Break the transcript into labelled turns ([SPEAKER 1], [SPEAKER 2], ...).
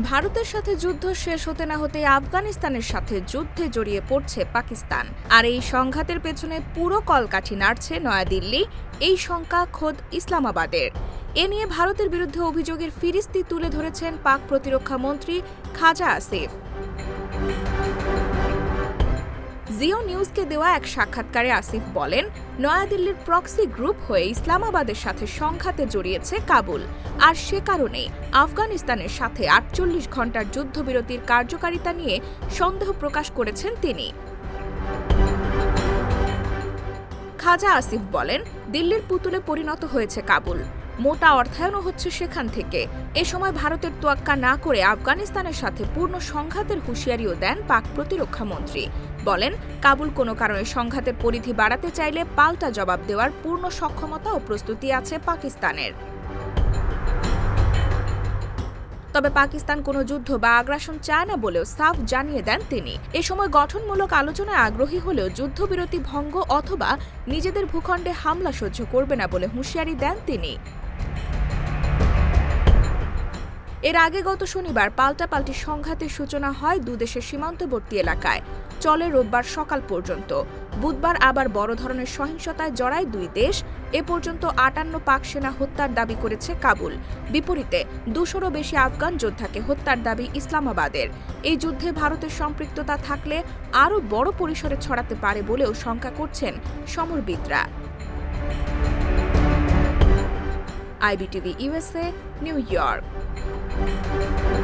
[SPEAKER 1] ভারতের সাথে যুদ্ধ শেষ হতে না হতে আফগানিস্তানের সাথে যুদ্ধে জড়িয়ে পড়ছে পাকিস্তান। আর এই সংঘাতের পেছনে পুরো কলকাঠি নাড়ছে নয়াদিল্লি। এই শঙ্কা খোদ ইসলামাবাদের। এ নিয়ে ভারতের বিরুদ্ধে অভিযোগের ফিরিস্তি তুলে ধরেছেন পাক প্রতিরক্ষা মন্ত্রী খাজা আসিফ। জিও নিউজকে দেওয়া এক সাক্ষাৎকারে আসিফ বলেন, নয়াদিল্লির প্রক্সি গ্রুপ হয়ে ইসলামাবাদের সাথে সংঘাতে জড়িয়েছে কাবুল। আর সে কারণে আফগানিস্তানের সাথে আটচল্লিশ ঘণ্টার যুদ্ধবিরতির কার্যকারিতা নিয়ে সন্দেহ প্রকাশ করেছেন তিনি। খাজা আসিফ বলেন, দিল্লির পুতুলে পরিণত হয়েছে কাবুল। মোটা অর্থায়নও হচ্ছে সেখান থেকে। এ সময় ভারতের তোয়াক্কা না করে আফগানিস্তানের সাথে পূর্ণ সংঘাতের হুঁশিয়ারিও দেন পাক প্রতিরক্ষা মন্ত্রী। বলেন, কাবুল কোনো কারণে সংঘাতের পরিধি বাড়াতে চাইলে পাল্টা জবাব দেওয়ার পূর্ণ সক্ষমতা ও প্রস্তুতি আছে পাকিস্তানের। তবে পাকিস্তান কোনো যুদ্ধ বা আগ্রাসন চায় না বলেও সাফ জানিয়ে দেন তিনি। এ সময় গঠনমূলক আলোচনায় আগ্রহী হলেও যুদ্ধবিরতি ভঙ্গ অথবা নিজেদের ভূখণ্ডে হামলা সহ্য করবে না বলে হুঁশিয়ারি দেন তিনি। এর আগে গত শনিবার পাল্টাপাল্টি সংঘাতের সূচনা হয় দুদেশের সীমান্তবর্তী এলাকায়। চলে রোববার সকাল পর্যন্ত। বুধবার আবার বড় ধরনের সহিংসতায় জড়ায় দুই দেশ। এ পর্যন্ত আটান্ন পাক সেনা হত্যার দাবি করেছে কাবুল। বিপরীতে, দুশোরও বেশি আফগান যোদ্ধাকে হত্যার দাবি ইসলামাবাদের। এই যুদ্ধে ভারতের সম্পৃক্ততা থাকলে আরও বড় পরিসরে ছড়াতে পারে বলেও শঙ্কা করছেন সমরবিদরা। IBTV USA New York. thank you